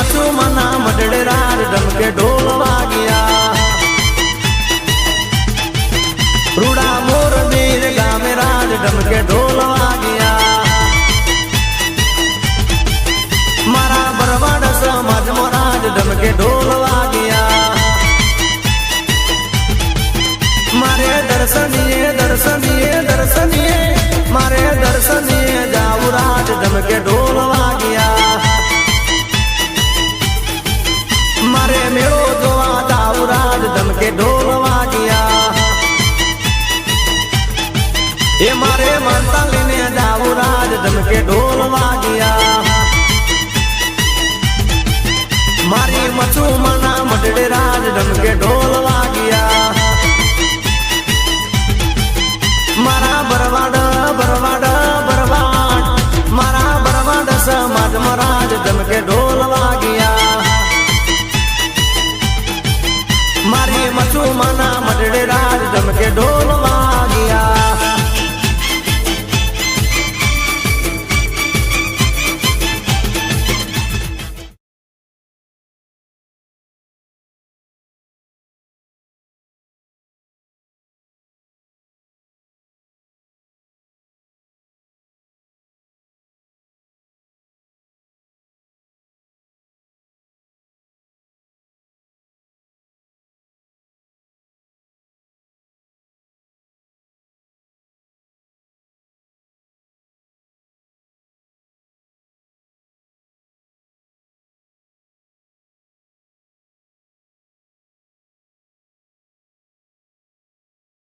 मचो मना मडड़ेरार डम के ढोल वागिया रूड़ा मोर वीर गामे राज डम के ढोल वागिया मारा बरवाड़ समाज मोराज डम के ढोल એ મારે માનતા લઈને જાવું રાજ ધમકે ઢોલ વાગ્યા મારી મચુ મના મઢડે રાજ ધમકે ઢોલ વાગ્યા મારા બરવાડ બરવાડ બરવાડ મારા બરવાડ સમાજ મહારાજ ધમકે ઢોલ